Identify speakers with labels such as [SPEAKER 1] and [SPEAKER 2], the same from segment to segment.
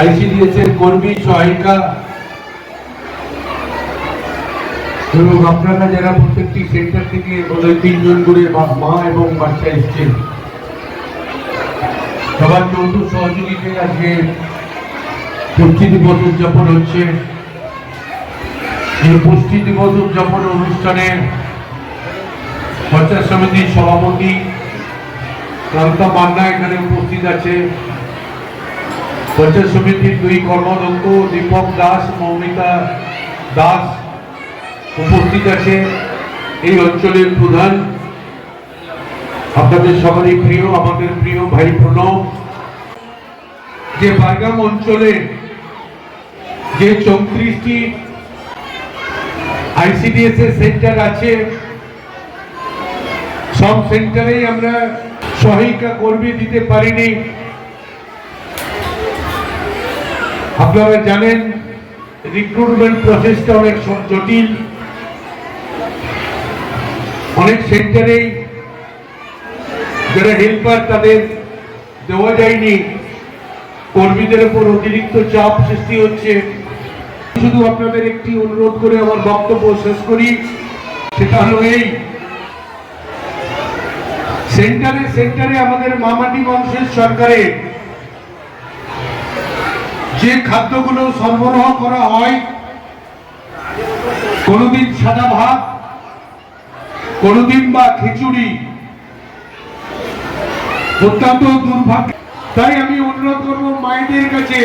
[SPEAKER 1] ICDS এর কর্মী, সহায়িকা। এবং আপনারা যারা প্রত্যেকটি সেন্টার থেকে বোধহয় তিনজন করে মা এবং বাচ্চা এসছেন, সবার যৌথ সহযোগিতায় আজকে পুষ্টি দিবস উদযাপন হচ্ছে। এই পুষ্টি দিবস উদযাপন অনুষ্ঠানে পঞ্চায়েত সমিতির সভাপতি কান্তা মান্না এখানে উপস্থিত আছে। পঞ্চায়েত সমিতির দুই কর্মাধ্যক্ষ দীপক দাস, মৌমিতা দাস উপস্থিত আছে। এই অঞ্চলের প্রধান আপনাদের সবারই প্রিয়, আমাদের প্রিয় ভাই প্রণব। যে বারগাম অঞ্চলে যে চৌত্রিশটি আইসিডিএস এর সেন্টার আছে, সব সেন্টারেই আমরা সহায়িকা কর্মী দিতে পারিনি। আপনারা জানেন রিক্রুটমেন্ট প্রসেসটা অনেক জটিল। অনেক সেন্টারেই যারা হেল্পার তাদের দেওয়া যায়নি। কর্মীদের উপর অতিরিক্ত চাপ সৃষ্টি হচ্ছে। শুধু আপনাদের একটি অনুরোধ করে আমার বক্তব্য শেষ করি। সেটা হলো এই। সেন্টারে সেন্টারে আমাদের মামাটি বংশের সরকারে যে খাদ্যগুলো সরবরাহ করা হয়, কোনোদিন সাদা ভাত, কোনোদিন বা খিচুড়ি, অত্যন্ত দুর্ভাগ্য। তাই আমি অনুরোধ করব মায়েদের কাছে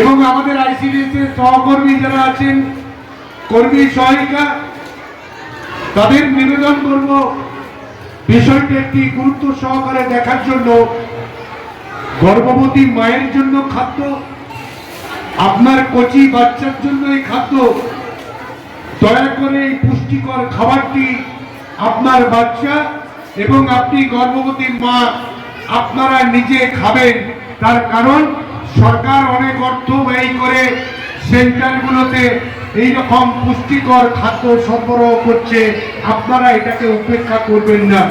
[SPEAKER 1] এবং আমাদের আইসিডিএস এর সহকর্মী যারা আছেন, কর্মী সহায়িকা, তাদের নিবেদন করব বিষয়টি একটি গুরুত্ব সহকারে দেখার জন্য। গর্ভবতী মায়ের জন্য খাদ্য, আপনার কচি বাচ্চার জন্য এই খাদ্য, দয়া করে এই পুষ্টিকর খাবারটি আপনার বাচ্চা এবং আপনি গর্ভবতী মা, আপনারা নিজে খাবেন। তার কারণ, সরকার অনেক অর্থ ব্যয় করে সেন্টারগুলোতে এই রকম পুষ্টিকর খাদ্য সরবরাহ করছে। আপনারা এটাকে উপেক্ষা করবেন না।